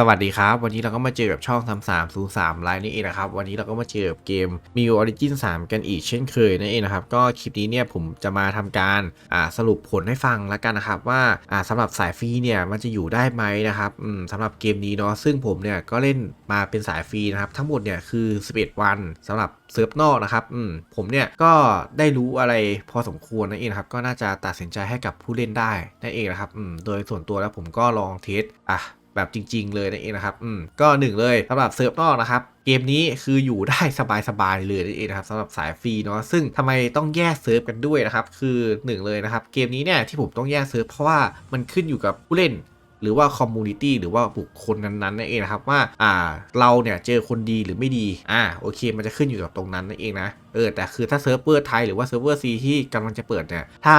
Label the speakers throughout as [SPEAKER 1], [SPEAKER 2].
[SPEAKER 1] สวัสดีครับ วันนี้เราก็มาเจอกับช่องทำสามศูนย์สามไลน์นี่เองนะครับ วันนี้เราก็มาเจอกับเกม m ิวออริจิน3กันอีกเช่นเคยนั่นเองนะครับ ก็คลิปนี้เนี่ยผมจะมาทำการอ่าสรุปผลให้ฟังแล้วกันนะครับ ว่าอ่าสำหรับสายฟรีเนี่ยมันจะอยู่ได้ไหมนะครับอืมสำหรับเกมนี้เนาะซึ่งผมเนี่ยก็เล่นมาเป็นสายฟรีนะครับ ทั้งหมดเนี่ยคือ 11 วันสำหรับเซิร์ฟนอกนะครับอืมผมเนี่ยก็ได้รู้อะไรพอสมควรนั่นเองนะครับก็น่าจะตัดสินใจให้กับผู้เล่นได้นั่นเองนะครับอืมโดยส่วนตัวแล้วผมก็ลองเทสอะ แบบจริง ๆ เลยนั่นเองนะครับ อืม ก็หนึ่งเลยสำหรับเซิร์ฟนอกนะครับเกมนี้คืออยู่ได้สบายๆเลยนั่นเองนะครับสำหรับสายฟรีเนาะซึ่งทำไมต้องแยกเซิร์ฟกันด้วยนะครับ คือหนึ่งเลยนะครับ เกมนี้เนี่ยที่ผมต้องแยกเซิร์ฟเพราะว่ามันขึ้นอยู่กับผู้เล่นหรือว่าคอมมูนิตี้หรือว่าบุคคลนั้นๆนั่นเองนะครับว่าอ่าเราเนี่ยเจอคนดีหรือไม่ดีอ่าโอเค มันจะขึ้นอยู่กับตรงนั้นนั่นเองนะเออแต่คือถ้าเซิร์ฟเวอร์ไทยหรือว่าเซิร์ฟเวอร์ซีที่กำลังจะเปิดเนี่ยถ้า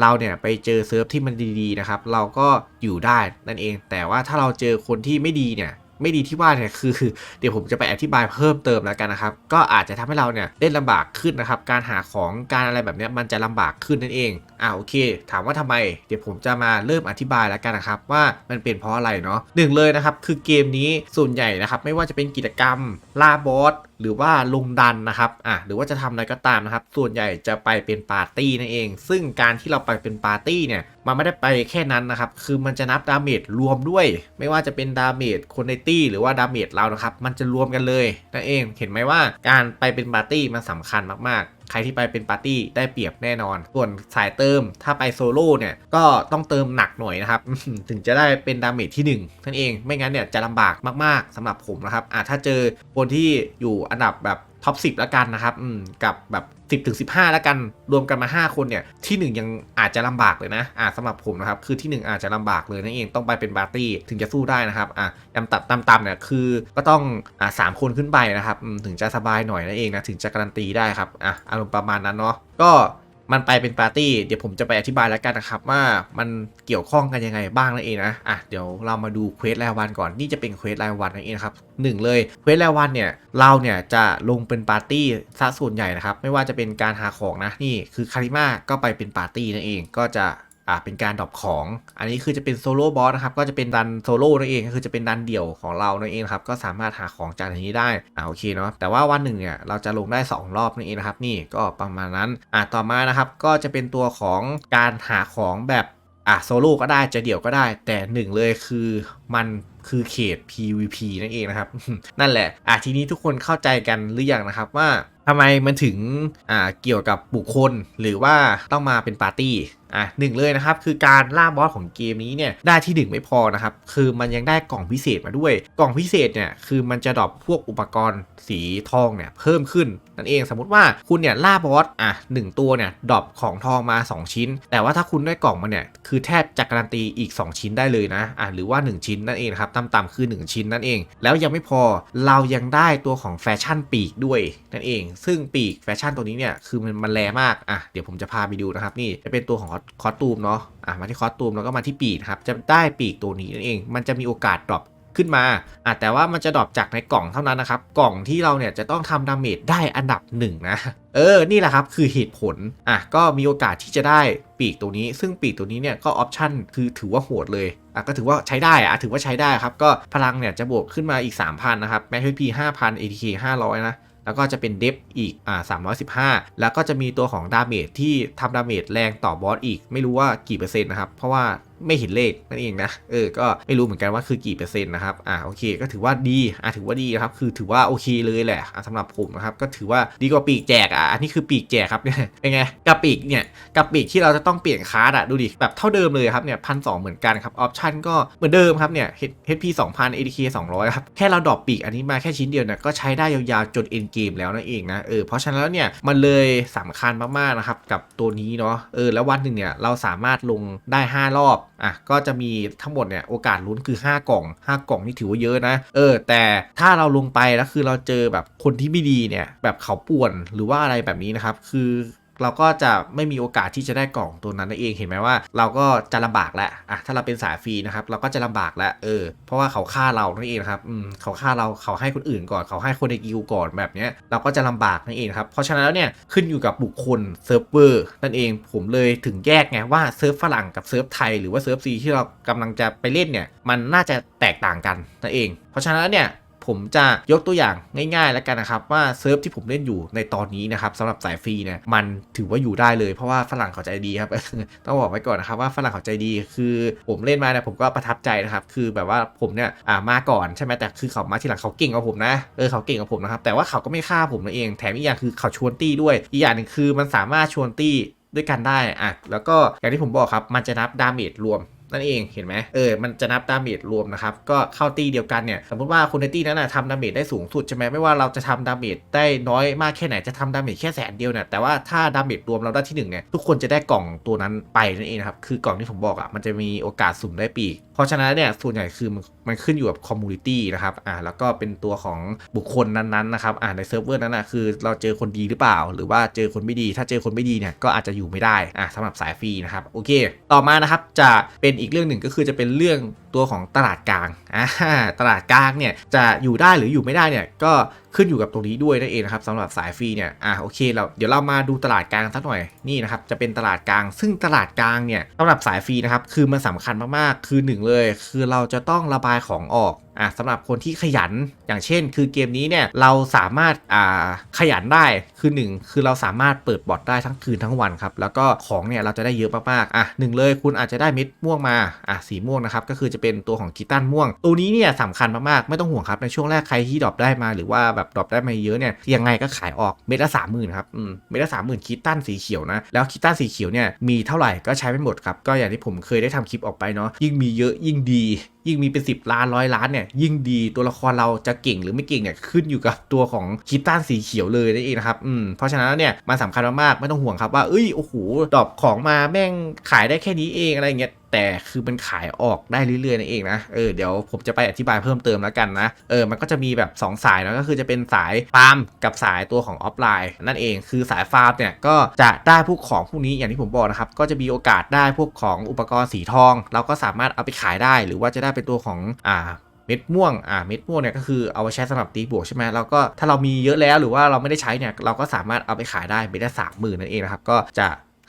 [SPEAKER 1] เราเนี่ยไปเจอเซิร์ฟที่มันดีๆนะครับ เราก็อยู่ได้นั่นเอง แต่ว่าถ้าเราเจอคนที่ไม่ดีเนี่ยไม่ดีที่ว่าเนี่ยคือเดี๋ยวผมจะไปอธิบายเพิ่มเติมแล้วกันนะครับ ก็อาจจะทำให้เราเนี่ยเล่นลำบากขึ้นนะครับ การหาของการอะไรแบบนี้มันจะลำบากขึ้นนั่นเองอ่าโอเค ถามว่าทำไม เดี๋ยวผมจะมาเริ่มอธิบายแล้วกันนะครับ ว่ามันเป็นเพราะอะไรเนาะหนึ่งเลยนะครับ คือเกมนี้ส่วนใหญ่นะครับ ไม่ว่าจะเป็นกิจกรรมล่าบอสหรือว่าลงดันนะครับอะหรือว่าจะทำอะไรก็ตามนะครับ ส่วนใหญ่จะไปเป็นปาร์ตี้นั่นเอง ซึ่งการที่เราไปเป็นปาร์ตี้เนี่ย มันไม่ได้ไปแค่นั้นนะครับ คือมันจะนับดาเมจรวมด้วย ไม่ว่าจะเป็นดาเมจคนในตี้หรือว่าดาเมจเรานะครับ มันจะรวมกันเลยนั่นเอง เห็นไหมว่าการไปเป็นปาร์ตี้มันสำคัญมากๆ ใครที่ไปเป็นปาร์ตี้ได้เปรียบแน่นอน ส่วนสายเติมถ้าไปโซโล่เนี่ยก็ต้องเติมหนักหน่อยนะครับ ถึงจะได้เป็นดาเมจที่ 1 นั่นเองไม่งั้นเนี่ยจะลำบากมากๆสำหรับผมนะครับอ่าถ้าเจอคนที่อยู่อันดับแบบท็อป10แล้วกันนะครับกับแบบ 10ถึง15แล้วกันรวมกันมา 5 คนเนี่ยที่1ยังอาจจะลำบากเลยนะอ่าสำหรับผมนะครับคือที่ 1 อาจจะลำบากเลยนั่นเองต้องไปเป็นปาร์ตี้ถึงจะสู้ได้นะครับอะยำตัดตามๆเนี่ยคือก็ต้องอ่าสามคนขึ้นไปนะครับถึงจะสบายหน่อยนั่นเองนะถึงจะการันตีได้ครับอะอารมณ์ประมาณนั้นเนาะก็ มันไปเป็นปาร์ตี้เดี๋ยวผมจะไปอธิบายแล้วกันนะครับว่ามันเกี่ยวข้องกันยังไงบ้างนั่นเองนะอะเดี๋ยวเรามาดูเควสรายวันก่อนนี่จะเป็นเควสรายวันนั่นเองครับหนึ่งเลยเควสรายวันเนี่ยเราเนี่ยจะลงเป็นปาร์ตี้ซะส่วนใหญ่นะครับไม่ว่าจะเป็นการหาของนะนี่คือคาริมาก็ไปเป็นปาร์ตี้นั่นเองก็จะ อ่าเป็นการดรอปของ อันนี้คือจะเป็นโซโล่บอสนะครับ ก็จะเป็นดันโซโล่นั่นเองก็คือจะเป็นดันเดี่ยวของเรานั่นเองครับ ก็สามารถหาของจากในนี้ได้อ่าโอเคเนาะ แต่ว่าวันหนึ่งเนี่ยเราจะลงได้ 2 รอบนั่นเองนะครับ นี่ก็ประมาณนั้น อ่าต่อมานะครับ ก็จะเป็นตัวของการหาของแบบอะโซโล่ก็ได้จะเดี่ยวก็ได้ แต่หนึ่งเลยคือมันคือเขต PVP นั่นเองนะครับ นั่นแหละอะทีนี้ทุกคนเข้าใจกันหรือยังนะครับว่าทำไมมันถึงอ่าเกี่ยวกับบุคคลหรือว่าต้องมาเป็นปาร์ตี้อะหนึ่งเลยนะครับคือการล่าบอสของเกมนี้เนี่ยได้ที่หนึ่งไม่พอนะครับคือมันยังได้กล่องพิเศษมาด้วย กล่องพิเศษเนี่ยคือมันจะดรอปพวกอุปกรณ์สีทองเนี่ยเพิ่มขึ้นนั่นเองสมมติว่าคุณเนี่ยล่าบอสอะหนึ่งตัวเนี่ยดรอปของทองมา 2 ชิ้น แต่ว่าถ้าคุณได้กล่องมาเนี่ยคือแทบจะการันตีอีก 2 ชิ้นได้เลยนะอะหรือว่า 1 ชิ้นนั่นเองครับต่ำๆคือ 1 ชิ้นนั่นเอง แล้วยังไม่พอเรายังได้ตัวของแฟชั่นปีกด้วยนั่นเอง ซึ่งปีกแฟชั่นตัวนี้เนี่ยคือมันมันแรงมากอะเดี๋ยวผมจะพาไปดูนะครับนี่จะเป็นตัวของคอสตูมเนาะอะมาที่คอสตูมแล้วก็มาที่ปีกครับจะได้ปีกตัวนี้นั่นเอง มันจะมีโอกาสดรอปขึ้นมาอะแต่ว่ามันจะดรอปจากในกล่องเท่านั้นนะครับ กล่องที่เราเนี่ยจะต้องทำดาเมจได้อันดับหนึ่งนะ เออ นี่แหละครับคือเหตุผล อะ ก็มีโอกาสที่จะได้ปีกตัวนี้ ซึ่งปีกตัวนี้เนี่ยก็ออปชั่นคือถือว่าโหดเลย อะ ก็ถือว่าใช้ได้ อะ ถือว่าใช้ได้ครับ ก็พลังเนี่ยจะบวกขึ้นมาอีก 3,000 นะครับ แม็กซ์พี5,000 ATK 500นะ แล้วก็จะเป็นเดฟอีกอ่า315 แล้วก็จะมีตัวของดาเมจที่ทำดาเมจแรงต่อบอสอีก ไม่รู้ว่ากี่เปอร์เซ็นต์นะครับ เพราะว่าไม่เห็นเลขนั่นเองนะเออก็ไม่รู้เหมือนกันว่าคือกี่เปอร์เซ็นต์นะครับอ่าโอเค ก็ถือว่าดีอ่าถือว่าดีนะครับคือถือว่าโอเคเลยแหละะสำหรับผมนะครับก็ถือว่าดีกว่าปีกแจกอะอันนี้คือปีกแจกครับเนี่ยเป็นไงกับปีกเนี่ยกับปีกที่เราจะต้องเปลี่ยนคาร์ดอะดูดิแบบเท่าเดิมเลยครับเนี่ยพันสเหมือนกันครับออปชันก็เหมือนเดิมครับเนี่ย HP 2,000 ADK 200ครับแค่เราดรอปปีกอันนี้มาแค่ชิ้นเดียวเนี่ยก็ใช้ได้ยาวๆจนเอ็นเกมแล้วนั่นเองนะเออเพราะฉะนั้นแล้วเนี่ยมันเลยสำคัญมากๆนะครับกับตัวนี้เนาะเออแล้ววันหนึ่งเนี่ยเราสามารถลงได้ 5 รอบ อะก็จะมีทั้งหมดเนี่ยโอกาสลุ้นคือ 5 กล่อง 5 กล่องนี่ถือว่าเยอะนะ เออ แต่ถ้าเราลงไปแล้วคือเราเจอแบบคนที่ไม่ดีเนี่ยแบบเขาป่วนหรือว่าอะไรแบบนี้นะครับ คือ เราก็จะไม่มีโอกาสที่จะได้กล่องตัวนั้นนั่นเองเห็นไหมว่า เราก็จะลำบากแล้วอะถ้าเราเป็นสายฟรีนะครับเราก็จะลำบากแล้วเออเพราะว่าเขาฆ่าเรานั่นเองครับอืมเขาฆ่าเราเขาให้คนอื่นก่อน เขาให้คนในกิลก่อนแบบเนี้ยเราก็จะลำบากนั่นเองครับเพราะฉะนั้นแล้วเนี่ยขึ้นอยู่กับบุคคลเซิร์ฟเวอร์นั่นเองผมเลยถึงแยกไงว่าเซิร์ฟฝรั่งกับเซิร์ฟไทยหรือว่าเซิร์ฟซีที่เรากำลังจะไปเล่นเนี่ยมันน่าจะแตกต่างกันนั่นเอง เพราะฉะนั้นแล้วเนี่ย ผมจะยกตัวอย่างง่ายๆ แล้วกันนะครับ ว่าเซิร์ฟที่ผมเล่นอยู่ในตอนนี้นะครับสำหรับสายฟรีเนี่ยมันถือว่าอยู่ได้เลยเพราะว่าฝรั่งเขาใจดีครับ ต้องบอกไว้ก่อนนะครับว่าฝรั่งเขาใจดีคือผมเล่นมาเนี่ยผมก็ประทับใจนะครับ คือแบบว่าผมเนี่ยอ่ามาก่อนใช่ไหมแต่คือเขามาทีหลังเขาเก่งกว่าผมนะเออเขาเก่งกว่าผมนะครับแต่ว่าเขาก็ไม่ฆ่าผมนั่นเองแถมอีกอย่างคือเขาชวนตี้ด้วย อีกอย่างหนึ่งคือมันสามารถชวนตี้ด้วยกันได้อะแล้วก็อย่างที่ผมบอกครับมันจะนับดาเมจรวม นั่นเองเห็นไหมเออมันจะนับดาเมจรวมนะครับ ก็เข้าตีเดียวกันเนี่ยสมมติว่าคนในตีนั้นนะทำดาเมจได้สูงสุดใช่ไหมไม่ว่าเราจะทำดาเมจได้น้อยมากแค่ไหนจะทำดาเมจแค่แสนเดียวเนี่ยแต่ว่าถ้าดาเมจรวมเราได้ที่หนึ่งเนี่ยทุกคนจะได้กล่องตัวนั้นไปนั่นเองนะครับคือกล่องที่ผมบอกอะ่ะมันจะมีโอกาสสุ่มได้ปีกเพราะฉะนั้นเนี่ยส่วนใหญ่คือมันมันขึ้นอยู่กับคอมมูนิตี้นะครับอ่าแล้วก็เป็นตัวของบุคคลนั้นๆนะครับอ่าในเซิร์ฟเวอร์นั้นนะคือเราเจอคนดีหรือเปล่า หรือว่าเจอคนไม่ดี ถ้าเจอคนไม่ดีเนี่ยก็อาจจะอยู่ไม่ได้อ่าสำหรับสายฟรีนะครับโอเค ต่อมานะครับจะเป็นอีกเรื่องหนึ่งก็คือจะเป็นเรื่อง ตัวของตลาดกลางอ่าตลาดกลางเนี่ยจะอยู่ได้หรืออยู่ไม่ได้เนี่ยก็ขึ้นอยู่กับตรงนี้ด้วยนั่นเองนะครับสำหรับสายฟรีเนี่ยอ่าโอเคเราเดี๋ยวเรามาดูตลาดกลางสักหน่อยนี่นะครับจะเป็นตลาดกลาง ซึ่งตลาดกลางเนี่ยสำหรับสายฟรีนะครับคือมันสำคัญมากๆคือหนึ่งเลย คือเราจะต้องระบายของออกอะสำหรับคนที่ขยันอย่างเช่น คือเกมนี้เนี่ยเราสามารถอ่าขยันได้คือหนึ่งคือเราสามารถเปิดบอทได้ทั้งคืนทั้งวันครับแล้วก็ของเนี่ยเราจะได้เยอะมากๆอะหนึ่งเลยคุณอาจจะได้เม็ดม่วงมาอะสีม่วงนะครับก็คือจะเป็นตัวของกีตันม่วง ตัวนี้เนี่ยสำคัญมากๆ ไม่ต้องห่วงครับ ในช่วงแรกใครที่ดรอปได้มาหรือว่าแบบดรอปได้มาเยอะเนี่ยยังไงก็ขายออกเม็ดละสามหมื่นครับเม็ดละสามหมื่นคิตตันสีเขียวนะแล้วคิตตันสีเขียวเนี่ยมีเท่าไหร่ก็ใช้ไม่หมดครับก็อย่างที่ผมเคยได้ทำคลิปออกไปเนาะยิ่งมีเยอะยิ่งดียิ่งมีเป็น 10 ล้านร้อยล้านเนี่ยยิ่งดีตัวละครเราจะเก่งหรือไม่เก่งเนี่ยขึ้นอยู่กับตัวของคิตตันสีเขียวเลยนั่นเองนะครับอืมเพราะฉะนั้นเนี่ยมันสำคัญมากๆไม่ต้องห่วงครับว่าเอ้ยโอ้โหดรอปของมาแม่งขายได้แค่นี้เองอะไรเงี้ยแต่คือมันขายออกได้เรื่อยๆนั่นเองนะเออเดี๋ยวผมจะไปอธิบายเพิ่มเติมแล้วกันนะเออมันก็จะมีแบบ 2 สายนะก็คือจะเป็นสายฟาร์มกับสายตัวของออฟไลน์ นั่นเองคือสายฟาร์มเนี่ยก็จะได้พวกของพวกนี้อย่างที่ผมบอกนะครับก็จะมีโอกาสได้พวกของอุปกรณ์สีทอง เราก็สามารถเอาไปขายได้ หรือว่าจะได้เป็นตัวของอ่าเม็ดม่วง อ่า เม็ดม่วงเนี่ยก็คือเอาไว้ใช้สำหรับตีบวกใช่ไหมเราก็ถ้าเรามีเยอะแล้วหรือว่าเราไม่ได้ใช้เนี่ยเราก็สามารถเอาไปขายได้เม็ดละสามหมื่นนั่นเองนะครับ ก็จะ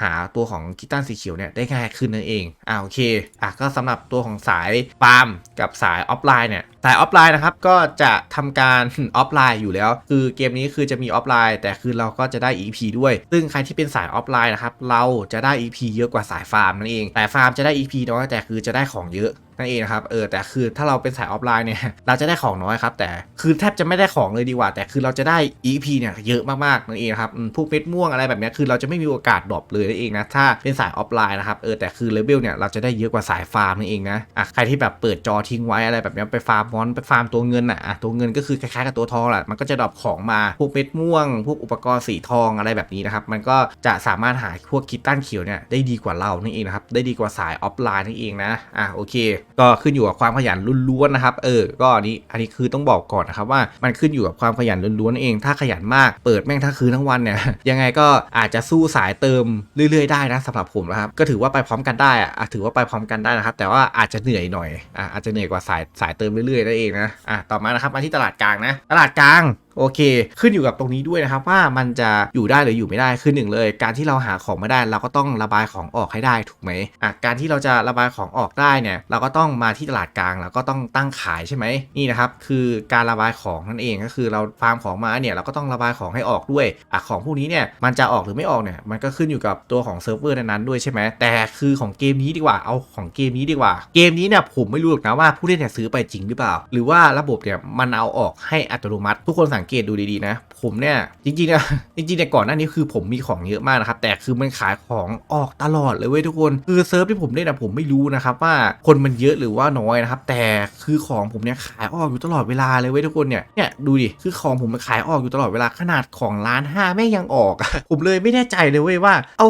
[SPEAKER 1] หาตัวของกีตันสีเขียวเนี่ยได้ง่ายขึ้นนั่นเองอ่าโอเคอะก็สำหรับตัวของสายปาล์มกับสายออฟไลน์เนี่ยสายออฟไลน์นะครับก็จะทำการออฟไลน์อยู่แล้ว คือเกมนี้คือจะมีออฟไลน์ แต่คือเราก็จะได้ EP ด้วย ซึ่งใครที่เป็นสายออฟไลน์นะครับเราจะได้ EP เยอะกว่าสายฟาร์มนั่นเอง แต่ฟาร์มจะได้ EP น้อยแต่คือจะได้ของเยอะนั่นเองนะครับ เออ แต่คือถ้าเราเป็นสายออฟไลน์เนี่ย เราจะได้ของน้อยครับ แต่คือแทบจะไม่ได้ของเลยดีกว่า แต่คือเราจะได้ EP เนี่ยเยอะมากๆนั่นเองครับ พวกเม็ดม่วงอะไรแบบนี้ คือเราจะไม่มีโอกาสดรอปเลยนั่นเองนะ ถ้าเป็นสายออฟไลน์นะครับ เออ แต่คือเลเวลเนี่ยเราจะได้เยอะกว่าสายฟาร์มนั่นเองนะ อะ ใครที่แบบเปิดจอทิ้งไว้อะไรแบบนี้ไปฟาร์มมอนไปฟาร์มตัวเงินอะอะตัวเงินก็คือคล้ายๆกับตัวทองแหละมันก็จะดรอปของมาพวกเม็ดม่วง พวกอุปกรณ์สีทองอะไรแบบนี้นะครับ มันก็จะสามารถหาพวกคิตตันเขียวเนี่ยได้ดีกว่าเรานั่นเองนะครับ ได้ดีกว่าสายออฟไลน์นั่นเองนะ อะโอเค ก็ขึ้นอยู่กับความขยันล้วนๆนะครับ เออ ก็อันนี้อันนี้คือต้องบอกก่อนนะครับว่ามันขึ้นอยู่กับความขยันล้วนๆนั่นเอง ถ้าขยันมากเปิดแม่งทั้งคืนทั้งวันเนี่ย ยังไงก็อาจจะสู้สายเติมเรื่อย ๆ ได้นะสำหรับผมนะครับ ก็ถือว่าไปพร้อมกันได้อะอะถือว่าไปพร้อมกันได้นะครับ แต่ว่าอาจจะเหนื่อยหน่อย อะอาจจะเหนื่อยกว่าสายสายเติมเรื่อยนั่นเองนะอะต่อมานะครับมาที่ตลาดกลางนะ ตลาดกลางโอเค ขึ้นอยู่กับตรงนี้ด้วยนะครับว่ามันจะอยู่ได้หรืออยู่ไม่ได้คือหนึ่งเลย การที่เราหาของไม่ได้เราก็ต้องระบายของออกให้ได้ถูกไหมอะการที่เราจะระบายของออกได้เนี่ยเราก็ต้องมาที่ตลาดกลางแล้วก็ต้องตั้งขายใช่ไหมนี่นะครับคือการระบายของนั่นเองก็คือเราฟาร์มของมาเนี่ยเราก็ต้องระบายของให้ออกด้วยอะของพวกนี้เนี่ยมันจะออกหรือไม่ออกเนี่ยมันก็ขึ้นอยู่กับตัวของเซิร์ฟเวอร์นั้นๆด้วยใช่ไหมแต่คือของเกมนี้ดีกว่าเอาของเกมนี้ดีกว่า เกมนี้เนี่ยผมไม่รู้หรอกนะว่าผู้เล่นเนี่ยซื้อไปจริงหรือเปล่า หรือว่าระบบเนี่ยมันเอาออกให้อัตโนมัติ ทุกคนสังังเกตดูดีๆนะ ผมเนี่ยจริงๆนะจริงๆเนี่ยก่อนหน้านี้คือผมมีของเยอะมากนะครับ แต่คือมันขายของออกตลอดเลยเว้ยทุกคน คือเซิร์ฟที่ผมเล่นนะผมไม่รู้นะครับว่าคนมันเยอะหรือว่าน้อยนะครับ แต่คือของผมเนี่ยขายออกอยู่ตลอดเวลาเลยเว้ยทุกคนเนี่ยเนี่ยดูดิคือของผมมันขายออกอยู่ตลอดเวลาขนาดของร้านห้าแม่ยังออก ผมเลยไม่แน่ใจเลยเว้ยว่า เอ้า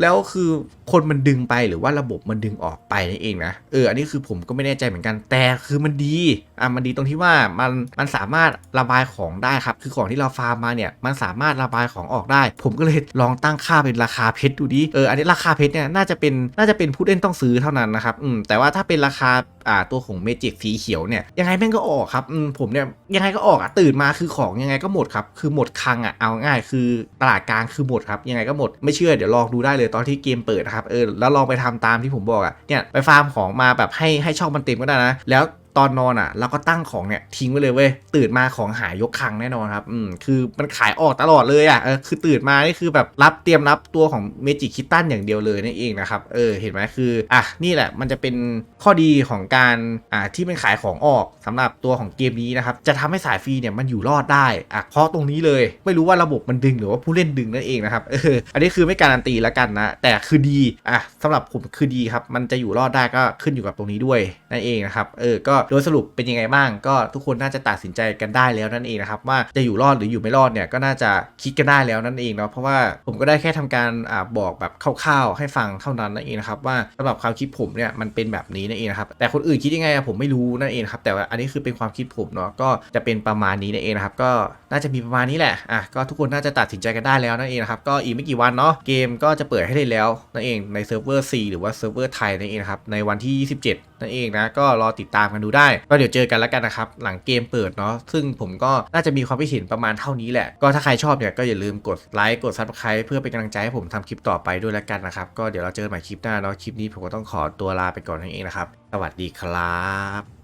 [SPEAKER 1] แล้วคือคนมันดึงไปหรือว่าระบบมันดึงออกไปนั่นเองนะเอออันนี้คือผมก็ไม่แน่ใจเหมือนกันแต่คือมันดีอะมันดีตรงที่ว่ามันมันสามารถระบายของได้ครับ คือของที่เราฟาร์มมาเนี่ยมันสามารถระบายของออกได้ ผมก็เลยลองตั้งค่าเป็นราคาเพชรดูดิเอออันนี้ราคาเพชรเนี่ยน่าจะเป็นน่าจะเป็นผู้เล่นต้องซื้อเท่านั้นนะครับอืมแต่ว่าถ้าเป็นราคาอ่าตัวของเมจิกสีเขียวเนี่ยยังไงแม่งก็ออกครับอืมผมเนี่ยยังไงก็ออกอะตื่นมาคือของยังไงก็หมดครับคือหมดคังอะเอาง่ายคือตลาดกลางคือหมดครับยังไงก็หมดไม่เชื่อเดี๋ยวลองดูได้เลยตอนที่เกมเปิดนะครับเออแล้วลองไปทำตามที่ผมบอกอะเนี่ยไปฟาร์มของมาแบบให้ให้ช่องมันเต็มก็ได้นะแล้ว ตอนนอนอะเราก็ตั้งของเนี่ยทิ้งไว้เลยเว้ยตื่นมาของหายยกคังแน่นอนครับอืมคือมันขายออกตลอดเลยอะเออคือตื่นมานี่คือแบบรับเตรียมรับตัวของเมจิคิตันอย่างเดียวเลยนั่นเองนะครับเออเห็นไหมคืออะนี่แหละมันจะเป็นข้อดีของการอ่าที่มันขายของออกสำหรับตัวของเกมนี้นะครับจะทำให้สายฟรีเนี่ยมันอยู่รอดได้อะเพราะตรงนี้เลยไม่รู้ว่าระบบมันดึงหรือว่าผู้เล่นดึงนั่นเองนะครับเอออันนี้คือไม่การันตีแล้วกันนะแต่คือดีอะสำหรับผมคือดีครับมันจะอยู่รอดได้ก็ขึ้นอยู่กับตรงนี้ด้วยนั่นเองนะครับเออก็โดยสรุปเป็นยังไงบ้าง ก็ทุกคนน่าจะตัดสินใจกันได้แล้วนั่นเองนะครับว่าจะอยู่รอดหรืออยู่ไม่รอดเนี่ยก็น่าจะคิดกันได้แล้วนั่นเองเนาะเพราะว่าผมก็ได้แค่ทำการอบอกแบบคร่าวๆให้ฟังเท่านั้นนั่นเองนะครับว่าสำหรับความคิดผมเนี่ยมันเป็นแบบนี้นั่นเองนะครับแต่คนอื่นคิดยังไงอะผมไม่รู้นั่นเองครับแต่ว่าอันนี้คือเป็นความคิดผมเนาะก็จะเป็นประมาณนี้นั่นเองนะครับก็ น่าจะมีประมาณนี้แหละ อะ ก็ทุกคนน่าจะตัดสินใจกันได้แล้วนั่นเองนะครับ ก็อีกไม่กี่วันเนาะ เกมก็จะเปิดให้เล่นแล้วนั่นเองในเซิร์ฟเวอร์ C หรือว่าเซิร์ฟเวอร์ไทยนั่นเองครับ ในวันที่ 27 นั่นเองนะ ก็รอติดตามกันดูได้ ก็เดี๋ยวเจอกันแล้วกันนะครับ หลังเกมเปิดเนาะ ซึ่งผมก็น่าจะมีความคิดเห็นประมาณเท่านี้แหละ ก็ถ้าใครชอบเนี่ยก็อย่าลืมกดไลค์ กด Subscribe เพื่อเป็นกำลังใจให้ผมทำคลิปต่อไปด้วยแล้วกันนะครับ ก็เดี๋ยวเราเจอกันใหม่คลิปหน้าเนาะ คลิปนี้ผมก็ต้องขอตัวลาไปก่อนนั่นเองนะครับ สวัสดีครับ